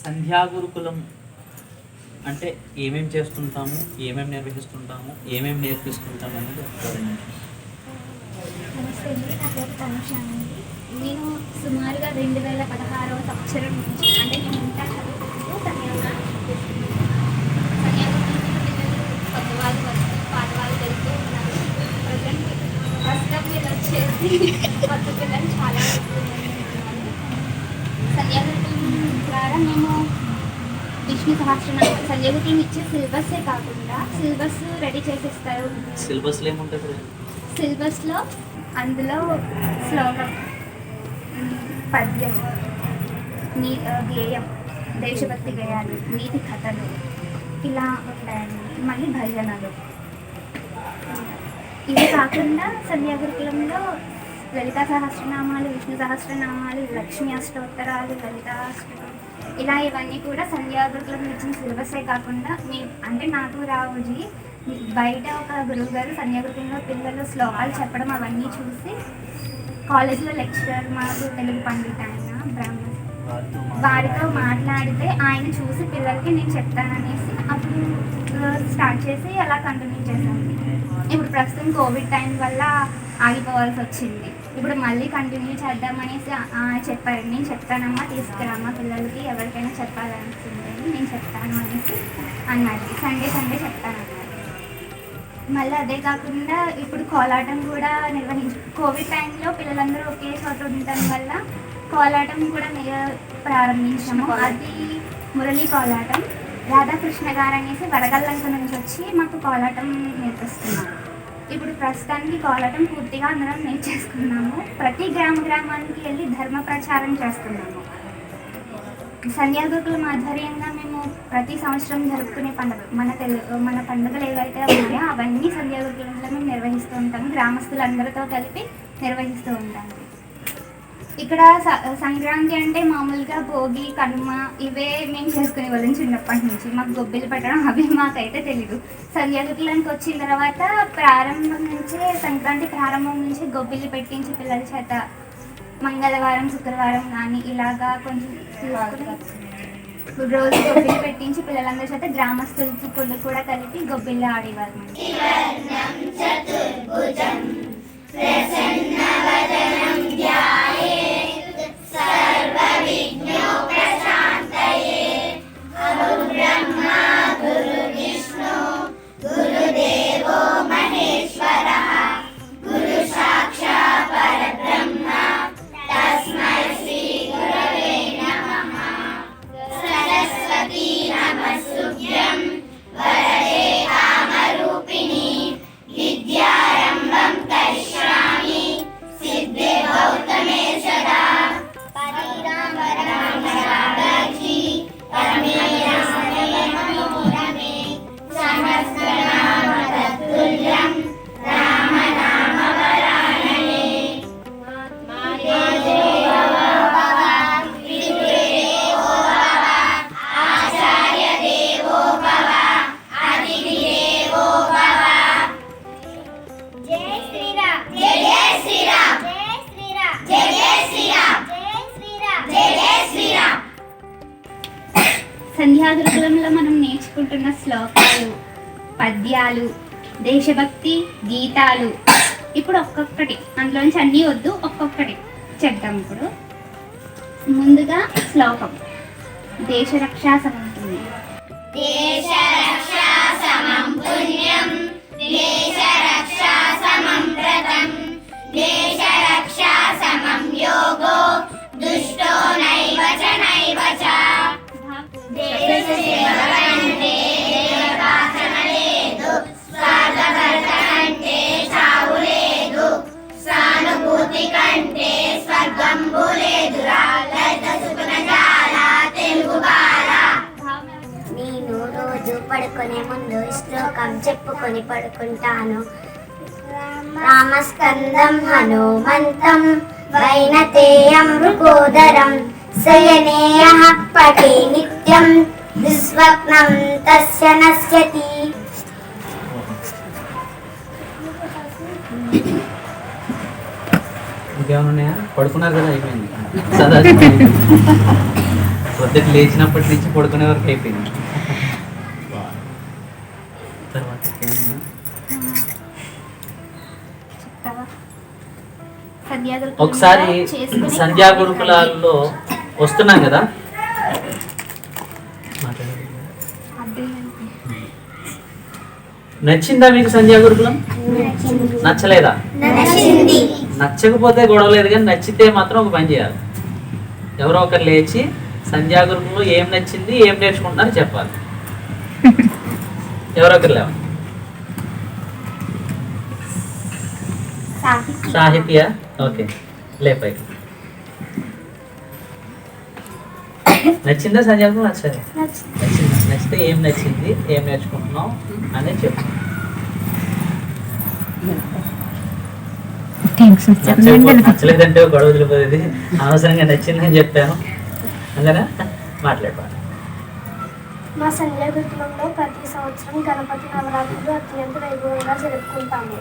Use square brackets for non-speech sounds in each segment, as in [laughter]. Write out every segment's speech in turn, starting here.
సంధ్యాగురుకులం అంటే ఏమేం చేస్తుంటాము ఏమేం నిర్వహిస్తుంటాము ఏమేం నేర్పిస్తుంటాము అనేది ఒకసారి నేను సుమారుగా రెండు వేల పదహారవ సంవత్సరం నుంచి అంటే నేను ఇంటర్ చదువుకుంటూ కన్యాగా కొత్త వాళ్ళు వస్తూ పాత వెళ్తూ ఉన్నారు ప్రజెంట్ ప్రస్తుతం మీరు వచ్చేసి కొత్త పిల్లలు చాలా ఎక్కువ ద్వారా మేము విష్ణు సహస్రనామ సంధ్యాగురుకులం ఇచ్చే సిలబస్సే కాకుండా సిలబస్ రెడీ చేసిస్తారు. సిలబస్లో ఏముంటుంది? సిలబస్లో అందులో శ్లోకం పద్యం నీ గేయం దేశభక్తి గేయాలు నీతి కథలు ఇలా ఉంటాయండి. మళ్ళీ భజనలు. ఇవి కాకుండా సంధ్యాగురుకులంలో లలితా సహస్రనామాలు విష్ణు సహస్రనామాలు లక్ష్మీ అష్టోత్తరాలు లలితా అష్టకం ఇలా ఇవన్నీ కూడా సంధ్యాగురుకులం ఇచ్చిన సిలబసే కాకుండా మీ అంటే నాకు రావుజీ బయట ఒక గురువు గారు సంధ్యాగురుకులంలో పిల్లలు శ్లోకాలు చెప్పడం అవన్నీ చూసి కాలేజ్లో లెక్చరర్ మాకు తెలుగు పండిత ఆయన బ్రాహ్మణ. వారితో మాట్లాడితే ఆయన చూసి పిల్లలకి నేను చెప్తాననేసి అప్పుడు స్టార్ట్ చేసి అలా కంటిన్యూ చేశాను. ఇప్పుడు ప్రస్తుతం కోవిడ్ టైం వల్ల ఆగిపోవాల్సి వచ్చింది. ఇప్పుడు మళ్ళీ కంటిన్యూ చేద్దామనేసి చెప్పారు. నేను చెప్తానమ్మా తీసుకురామ్మా పిల్లలకి ఎవరికైనా చెప్పాలనిస్తుంది నేను చెప్తాను అనేసి అన్నారు. సండే సండే చెప్తానన్నారు మళ్ళీ అదే కాకుండా ఇప్పుడు కోలాటం కూడా నిర్వహించు కోవిడ్ టైంలో పిల్లలందరూ ఒకే చోట ఉండటం వల్ల కోలాటం కూడా ప్రారంభించాము. అది మురళీ కోలాటం. రాధాకృష్ణ గారు అనేసి వరగల్లంక నుంచి వచ్చి మాకు కోలాటం నేర్పిస్తున్నారు. ఇప్పుడు ప్రస్తుతానికి కోలాటం పూర్తిగా అందరం నేర్చేసుకున్నాము. ప్రతి గ్రామ గ్రామానికి వెళ్ళి ధర్మ ప్రచారం చేస్తున్నాము. సంధ్యాగురుకులం ఆధ్వర్యంగా మేము ప్రతి సంవత్సరం జరుపుకునే పండుగ మన తెలుగు మన పండుగలు ఏవైతే ఉన్నాయో అవన్నీ సంధ్యాగురుకులంలో మేము నిర్వహిస్తూ ఉంటాము. గ్రామస్తులందరితో కలిపి నిర్వహిస్తూ ఉంటాము. ఇక్కడ స- సంక్రాంతి అంటే మామూలుగా భోగి కనుమ ఇవే మేము చేసుకునే వాళ్ళం చిన్నప్పటి నుంచి. మాకు గొబ్బెలు పెట్టడం అవి మాకైతే తెలీదు. సంధ్యాగురుకులానికి వచ్చిన తర్వాత ప్రారంభం నుంచే సంక్రాంతి ప్రారంభం నుంచి గొబ్బెలు పెట్టించి పిల్లల చేత మంగళవారం శుక్రవారం కానీ ఇలాగా కొంచెం రోజు గొబ్బెలు పెట్టించి పిల్లలందరి చేత గ్రామస్తులు కూడా కలిపి గొబ్బిళ్ళు ధ్యాయే Sir Babignon. దేశభక్తి గీతాలు. ఇప్పుడు ఒక్కొక్కటి. అందులోంచి అన్నీ వద్దు ఒక్కొక్కటి చెప్తాం ఇప్పుడు. ముందుగా శ్లోకం. దేశ రక్షా సమంతుంది దేశ రక్షా సమం పుణ్యం. దేశ రక్షా సమం వ్రతం. దేశ రక్షా సమం యోగో. దుష్టో నైవ చ నైవ చ. దేశ సేవ కంటే స్వర్గంబు లేదురా లలిత తెలుగు బాల. నేను రోజు పడుకునే ముందు శ్లోకం చెప్పుకొని పడుకుంటాను. రామస్కందం హనుమంతం వైనతేయం మృగోదరం శయనేయ పటే నిత్యం. దుస్వప్నం తస్య నశ్యతి. ఇంకేమైనా ఉన్నాయా పడుకున్నారు కదా అయిపోయింది. [laughs] చదవండి పొద్దుట లేచినప్పటి నుంచి పడుకునే వరకు అయిపోయింది. తర్వాత గురుకులంలో ఒకసారి సంధ్యా. గురుకులాల్లో వస్తున్నాం కదా. నచ్చిందా మీకు సంధ్యా గురుకులం? నచ్చలేదా? నచ్చకపోతే గొడవ లేదు కానీ నచ్చితే మాత్రం ఒక పని చేయాలి. ఎవరో ఒకరు లేచి సంధ్యా గురుకులంలో ఏం నచ్చింది ఏం నేర్చుకుంటున్నారో చెప్పాలి. ఎవరో ఒకరు లేవ సాహిత్యం. ఓకే. లే పైకి. నచ్చిందా సంధ్యా గురుకులం? నచ్చలేదు నచ్చింది. నచ్చింది? నచ్చితే ఏం నచ్చింది ఏం నేర్చుకుంటున్నావు అనేది చెప్పు. [laughs] నచ్చలేదంటే గొడవ వదిలిపోయేది. అనవసరంగా నచ్చిందని చెప్పాను. అందుకనే మాట్లాడాలి మా సంధ్యా గురుకులంలో ప్రతి సంవత్సరం గణపతి నవరాత్రులు అత్యంత వైభవంగా జరుపుకుంటాము.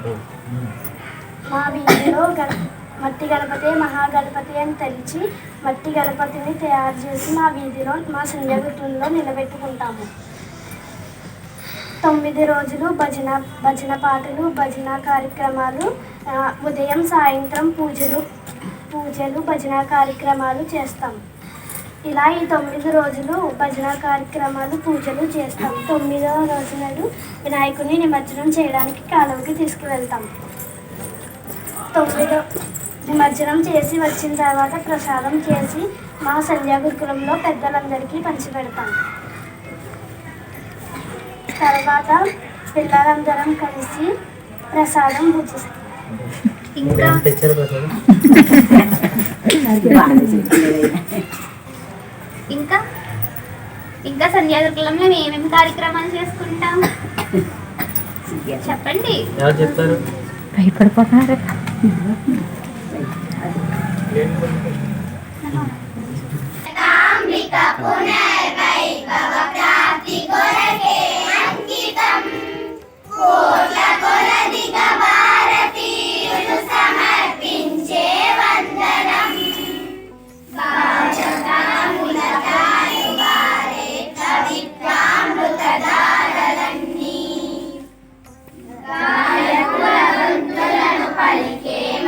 మా వీధిలో గణ మట్టి గణపతి మహాగణపతి అని తెలిసి మట్టి గణపతిని తయారు చేసి మా వీధిలో మా సంధ్యా గురుకులంలో నిలబెట్టుకుంటాము. తొమ్మిది రోజులు భజన భజన పాటలు భజన కార్యక్రమాలు ఉదయం సాయంత్రం పూజలు పూజలు భజన కార్యక్రమాలు చేస్తాం. ఇలా ఈ తొమ్మిది రోజులు భజన కార్యక్రమాలు పూజలు చేస్తాం. తొమ్మిదవ రోజు నాడు వినాయకుడిని నిమజ్జనం చేయడానికి కాలువకి తీసుకువెళ్తాం. తొమ్మిదో నిమజ్జనం చేసి వచ్చిన తర్వాత ప్రసాదం చేసి మా సంధ్యా గురుకులంలో పెద్దలందరికీ పంచిపెడతాం. తర్వాత పిల్లలందరం కలిసి ప్రసాదం భుజిస్తాం. ఇంకా? ఇంకా? ఇంకా సంధ్యా గురుకులంలో మేము ఏమేమి కార్యక్రమాలు చేసుకుంటాం? చెప్పండి. ఎవరు చెప్తారు? భయపడిపోతున్నారు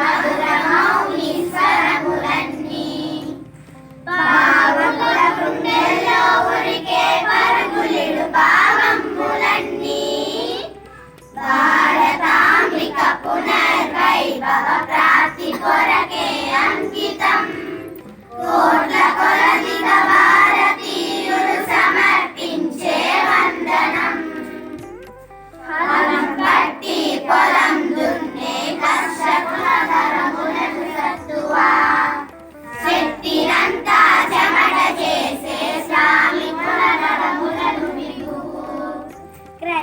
Amen.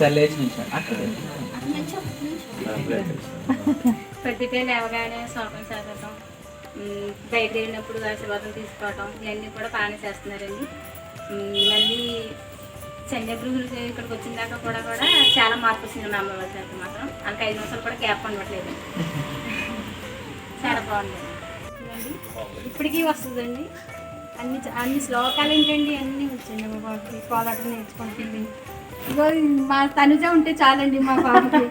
ఒకసారి లేచి నుంచి అక్కడ పొద్దుటే లేవగానే శోకం చదవటం బయట వెళ్ళినప్పుడు ఆశీర్వాదం తీసుకోవటం ఇవన్నీ కూడా బాగానే చేస్తున్నారండి. మళ్ళీ చంద్రగృహులు ఇక్కడికి వచ్చిన దాకా కూడా కూడా చాలా మార్పు వచ్చింది మా అమ్మ వాళ్ళ మాత్రం. వాళ్ళకి ఐదు నిమిషాలు కూడా గ్యాప్ ఉండట్లేదు. చాలా బాగుంది. ఇప్పటికీ వస్తుందండి. అన్ని అన్ని శ్లోకాలు ఏంటండి? అన్నీ వచ్చింది మా కోలాటం నేర్చుకుంటుంది. ఇగో మా తనుజ ఉంటే చాలండి మా బాబుకి.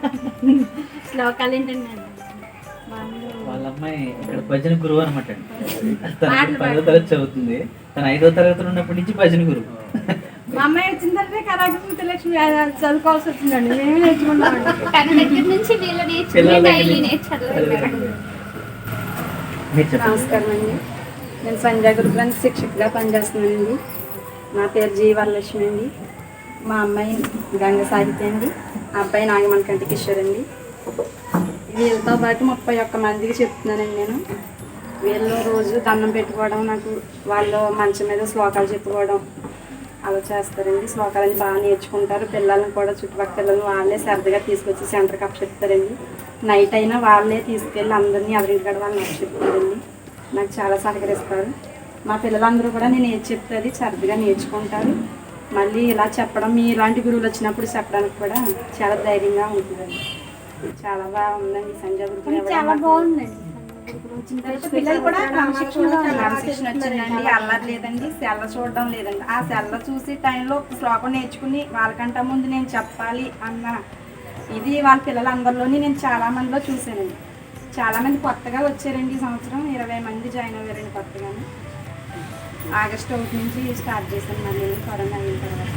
శ్లోకాలు ఏంటండి వాళ్ళ అమ్మాయి ఇక్కడ భజన గురువు అనమాట తను పదో తరగతి చదువుతుంది. తను ఐదో తరగతి ఉన్నప్పటి నుంచి భజన గురువు. మా అమ్మాయి వచ్చిన తర్వాత కరాకి లక్ష్మి చదువుకోవాల్సి వచ్చిందండి. మేమే నేర్చుకున్నామండి తన దగ్గర నుంచి వీళ్ళు పిల్లల నేర్చుకుని దగ్గర డైలీ నుంచి నేర్చదవాలి మీరు చెప్పండి. నమస్కారం అండి. నేను సంజయ్ గురుకులానికి శిక్షకుగా పనిచేస్తున్నానండి. నా పేరు జీ వరలక్ష్మి అండి. మా అమ్మాయి గంగ సాహిత్య అండి. అబ్బాయి నాగమణకంటి కిషోర్ అండి. వీళ్ళతో పాటు ముప్పై ఒక్క మందికి చెప్తున్నానండి నేను. వీళ్ళు రోజు దండం పెట్టుకోవడం నాకు వాళ్ళు మంచం మీద శ్లోకాలు చెప్పుకోవడం అలా చేస్తారండి. శ్లోకాలని బాగా నేర్చుకుంటారు. పిల్లల్ని కూడా చుట్టుపక్కల వాళ్ళే సరదాగా తీసుకొచ్చి సెంటర్కి అప్ చెప్తారండి నైట్ అయినా వాళ్ళే తీసుకెళ్ళి అందరినీ ఎవరింటికాడ వాళ్ళని అప్ చెప్తారండి నాకు చాలా సహకరిస్తారు. మా పిల్లలందరూ కూడా నేను ఏది చెప్తే అది సరదాగా నేర్చుకుంటారు. మళ్ళీ ఇలా చెప్పడం మీ ఇలాంటి గురువులు వచ్చినప్పుడు చెప్పడానికి కూడా చాలా ధైర్యంగా ఉంటుందండి. చాలా బాగుందండి సంజయ్ చాలా బాగుందండి. క్రమశిక్షణ వచ్చిందండి అల్లరి లేదండి సెల్ల చూడడం లేదండి. ఆ సెల్ల చూసి టైంలో శ్లోకం నేర్చుకుని వాళ్ళకంటే ముందు నేను చెప్పాలి అన్న ఇది వాళ్ళ పిల్లలందరిలోని నేను చాలా మందిలో చూశానండి. చాలా మంది కొత్తగా వచ్చారండి ఈ సంవత్సరం. ఇరవై మంది జాయిన్ అయ్యారండి కొత్తగానే. ఆగస్ట్ ఒకటి నుంచి స్టార్ట్ చేశాను మళ్ళీ కరోనా అయిన తర్వాత.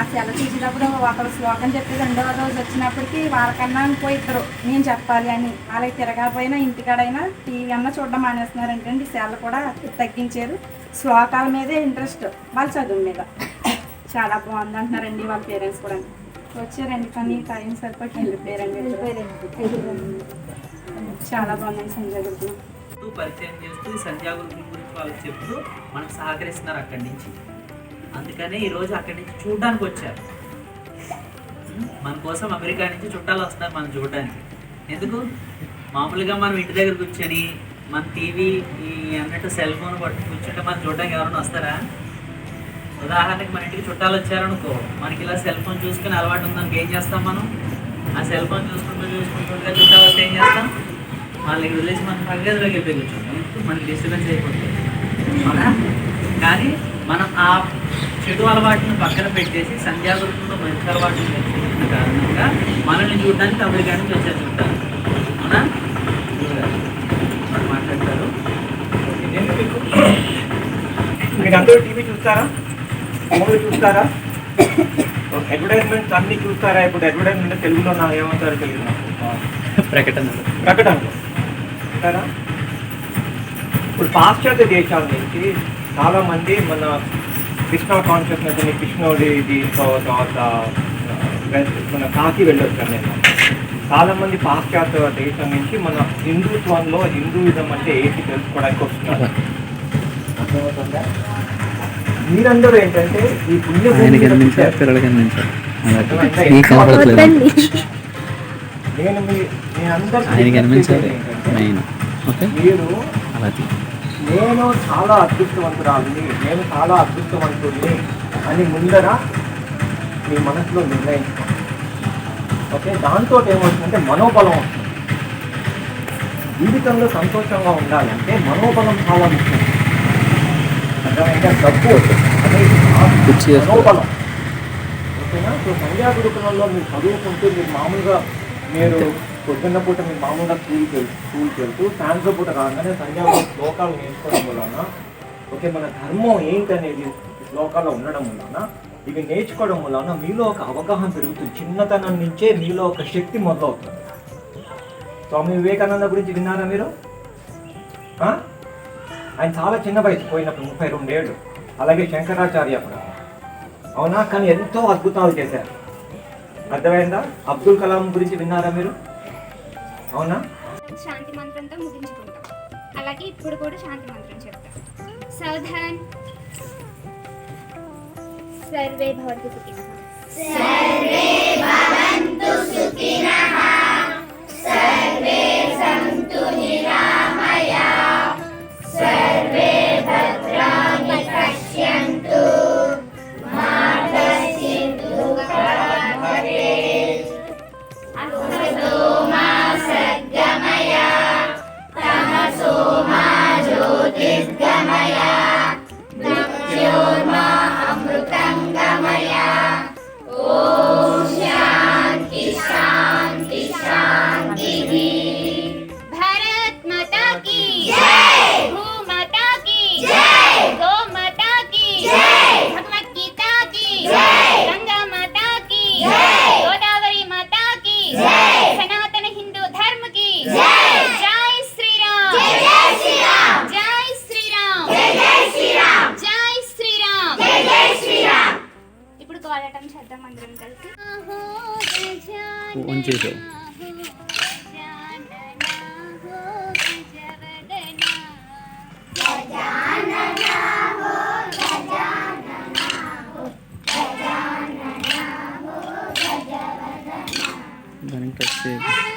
ఆ సెల చూసేటప్పుడు ఒకరు శ్లోకం చెప్పి రెండవ రోజు వచ్చినప్పటికీ వాళ్ళకన్నా ఇంకో ఇద్దరు నేను చెప్పాలి అని. వాళ్ళకి తిరగకపోయినా ఇంటికాడైనా టీవీ అన్నా చూడడం మానేస్తున్నారంటే అండి సెల కూడా తగ్గించారు. శ్లోకాల మీదే ఇంట్రెస్ట్. వాళ్ళ చదువు మీద. చాలా బాగుంది అంటున్నారండి వాళ్ళ పేరెంట్స్ కూడా. వచ్చారండి కానీ టైం సరిపోయి వెళ్ళిపోయారండి. చాలా బాగుందండి సంజయ్ గురించి చెప్తూ పరిచయం చేస్తూ సంధ్యా గురుకుల వాళ్ళు చెప్తూ మనకు సహకరిస్తున్నారు అక్కడి నుంచి. అందుకనే ఈరోజు అక్కడి నుంచి చూడడానికి వచ్చారు. మన కోసం అమెరికా నుంచి చుట్టాలు వస్తారు మనం చూడడానికి. ఎందుకు? మామూలుగా మనం ఇంటి దగ్గర కూర్చొని మన టీవీ ఈ అన్నట్టు సెల్ ఫోన్ పట్టు కూర్చుంటే మనం చూడడానికి ఎవరైనా వస్తారా? ఉదాహరణకి మన ఇంటికి చుట్టాలు వచ్చారనుకో మనకి ఇలా సెల్ ఫోన్ చూసుకుని అలవాటు ఉందనుకో ఏం చేస్తాం మనం? ఆ సెల్ ఫోన్ చూసుకుంటూ చూసుకుంటుంటే చుట్టాలు వస్తే ఏం చేస్తాం? వాళ్ళకి వదిలేసి మనం పగ్గదిలోకి వెళ్ళిపోయి కూర్చుంటాం. మనకి డిస్టర్బెన్స్ అయిపోతుంది. అవునా? కానీ మనం ఆ చెడు అలవాటును పక్కన పెట్టేసి సంధ్యాగురుకులో మంచి అలవాటును నేర్చుకుంటున్న కారణంగా మనల్ని చూడడానికి అమెరికా నుంచి వచ్చారు చుట్టాలు అవునా? మాట్లాడతారు? మీరందరూ టీవీ చూస్తారా? ఫోన్లు చూస్తారా? అడ్వర్టైజ్మెంట్స్ అన్ని చూస్తారా? ఇప్పుడు అడ్వర్టైజ్మెంట్ తెలుగులో నా ఏమంటారు తెలుగులో ప్రకటన ప్రకటనలు. చూస్తారా? ఇప్పుడు పాశ్చాత్య దేశాల నుంచి చాలా మంది మన కృష్ణ కాన్షియస్నెస్ అని కృష్ణుడి దీంతో తర్వాత మన కాకి వెళ్ళొచ్చాను నేను చాలా మంది పాశ్చాత్య దేశం నుంచి మన హిందుత్వంలో హిందూయిజం అంటే ఏంటి తెలుసుకోవడానికి వస్తున్నారు. అర్థమవుతుందా? మీరందరూ ఏంటంటే ఈ పుణ్య నేను మీ ఓకే. మీరు. నేను చాలా అదృష్టవంతురాలిని నేను చాలా అదృష్టవంతుడిని అని ముందర మీ మనసులో నిర్ణయించుకోండి ఓకే? దాంతో ఏమవుతుందంటే మనోబలం వస్తుంది. జీవితంలో సంతోషంగా ఉండాలంటే మనోబలం చాలా ముఖ్యం. అర్థమైతే డబ్బు అనేది. మనోబలం. ఓకేనా? సో సంధ్యా గురుకులంలో మీరు చదువుకుంటూ మీరు మామూలుగా మీరు పొద్దున్న పూట మీరు మామూలుగా స్కూల్కి వెళ్తూ స్కూల్కి వెళ్తూ సాయంత్రం పూట రాగానే సంధ్యాలో శ్లోకాలు నేర్చుకోవడం వలన ఓకే మన ధర్మం ఏంటనేది శ్లోకాల్లో ఉండడం వలన ఇవి నేర్చుకోవడం వలన మీలో ఒక అవగాహన పెరుగుతుంది. చిన్నతనం నుంచే మీలో ఒక శక్తి మొదలవుతుంది. స్వామి వివేకానంద గురించి విన్నారా మీరు? ఆయన చాలా చిన్న వయసు పోయినప్పుడు ముప్పై రెండేళ్ళు అలాగే శంకరాచార్య కూడా. అవునా? కానీ ఎంతో అద్భుతాలు చేశారు. అర్థమైందా? అబ్దుల్ కలాం గురించి విన్నారా మీరు? అవునా? శాంతి మంత్రంతో ముగించుకుంటాం. అలాగే ఇప్పుడు కూడా శాంతి మంత్రం చెప్తాం. సౌధాన్ సర్వే భవంతు సుఖినః. సర్వే భవంతు సుఖినః. సర్వే సంతు నిరామయా. సర్వే కోలాటం చేద్దాం అందరం కలిసి. ఆన్ చేసావు దానికి టచ్ చేయాలి